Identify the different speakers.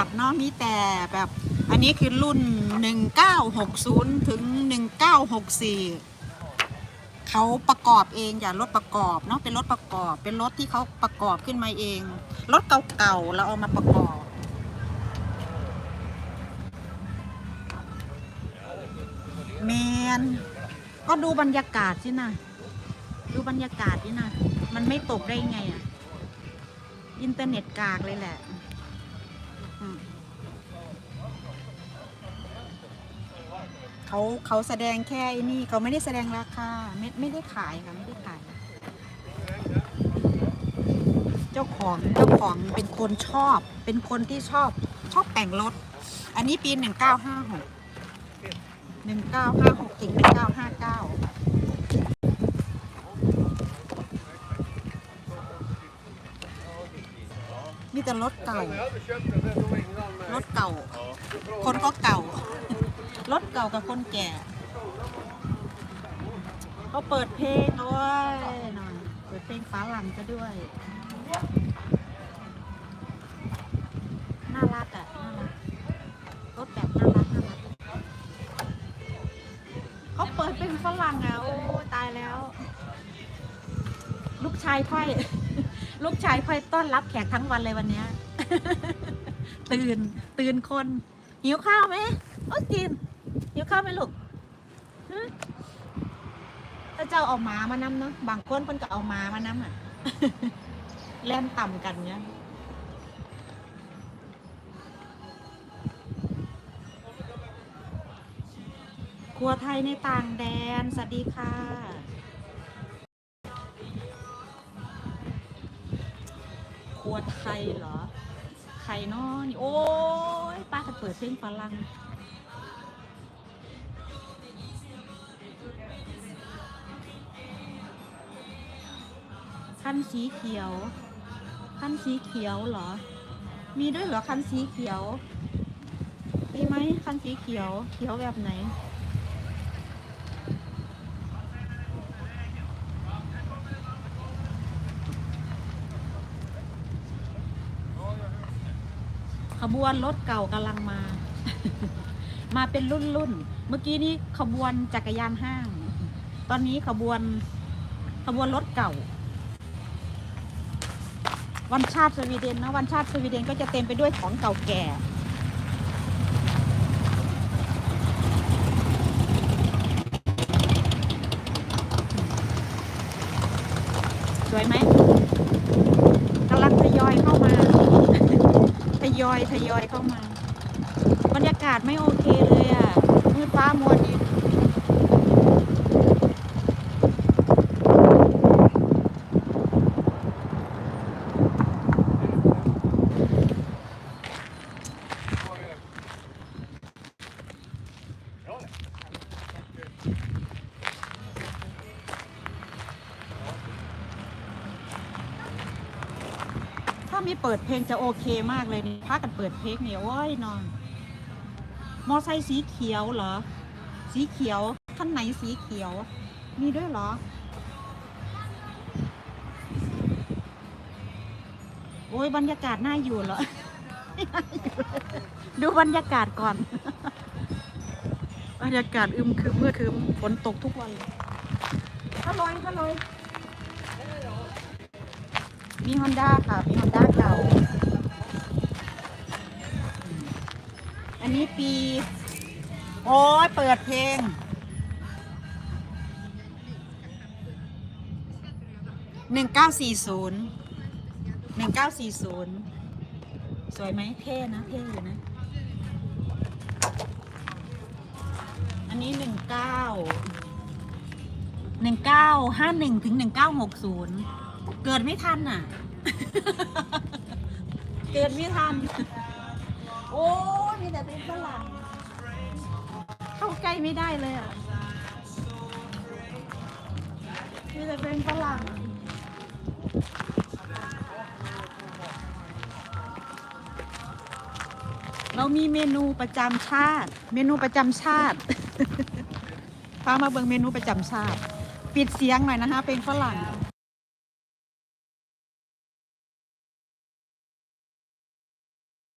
Speaker 1: ับเนาะมีแต่แบบอันนี้คือรุ่น 1960 ถึง 1964 เขาประกอบเองอย่ารถประกอบเนาะเป็นรถประกอบ เป็นรถที่เขาประกอบขึ้นมาเอง รถเก่าๆเราเอามาประกอบ แมน ก็ดูบรรยากาศสินะ ดูบรรยากาศนี่นะ มันไม่ตกได้ไงอะอินเทอร์เน็ตกากเลยแหละ เขาเขาแสดงแค่ไอ้นี่เขาไม่ได้แสดงราคาไม่ไม่ได้ขายค่ะไม่ได้ขาย เจ้าของเจ้าของเป็นคนชอบ เป็นคนที่ชอบชอบแต่งรถ อันนี้ปีหนึ่งเก้าห้าหกหนึ่งเก้าห้าหกถึงหนึ่งเก้าห้าเก้า มีแต่รถเก่ารถเก่า คนก็เก่ารถเก่ากับคนแก่เขาเปิดเพลงเอาไว้หน่อยเปิดเพลงฝาหลังจะด้วยน่ารักอะน่ารักรถแบบน่ารักน่ารักเขาเปิดเป็นฝรั่งอะโอ้ตายแล้ว ลูกชายค่อย ลูกชายคอยต้อนรับแขกทั้งวันเลยวันเนี้ย ตื่น ตื่นคน หิวข้าวไหมโอ้กินหิวข้าวไหมลูกถ้าเจ้าเอาหมามานำเนาะบางคนเพิ่นก็เอาหมามานำอะแล่นต่ำกันเนี้ยครัวไทยในต่างแดน สวัสดีค่ะ ครัวไทยเหรอ ไข่นอนี่โอ้ยป้าจะเปิดเพลงฝรั่งคันสีเขียว คันสีเขียวเหรอ มีด้วยเหรอคันสีเขียว มีไหมคันสีเขียว เขียวแบบไหน ขบวนรถเก่ากำลังมา มาเป็นรุ่นรุ่นๆเมื่อกี้นี้ขบวนจักรยานห้าง ตอนนี้ขบวนขบวนรถเก่า วันชาติสวีเดนนะวันชาติสวีเดนก็จะเต็มไปด้วยของเก่าแก่สวยไหมกำลังทยอยเข้ามา ท ยอยทยอยเข้ามา บรรยากาศไม่โอเคเลยอะมืดฟ้ามัวดินถ้ามีเปิดเพลงจะโอเคมากเลยนี่พากันเปิดเพลงเนี่ยโอ้ยนอน มอไซค์สีเขียวเหรอ สีเขียวท่านไหนสีเขียว มีด้วยเหรอ โอ้ยบรรยากาศน่าอยู่เหรอ ดูบรรยากาศก่อน บรรยากาศอึมครึมเมื่อคืมฝนตกทุกวันฮัลโหลฮัลโหล มีฮอนด้าค่ะมีฮอนด้าเก่า อันนี้ปี โอ้ยเปิดเพลง หนึ่งเก้าสี่ศูนย์ หนึ่งเก้าสี่ศูนย์ สวยไหมเท่นะ เท่อยู่นะ อันนี้หนึ่งเก้าหนึ่งเก้าห้าหนึ่งถึงหนึ่งเก้าหกศูนย์เกิดไม่ทันอะ เกิดไม่ทัน โอ้ยมีแต่เป็นฝรั่งเข้าใกล้ไม่ได้เลยอะ มีแต่เป็นฝรั่งเรามีเมนูประจำชาติ เมนูประจำชาติ พามาเบิ่งเมนูประจำชาติ ปิดเสียงหน่อยนะคะ เป็นฝรั่ง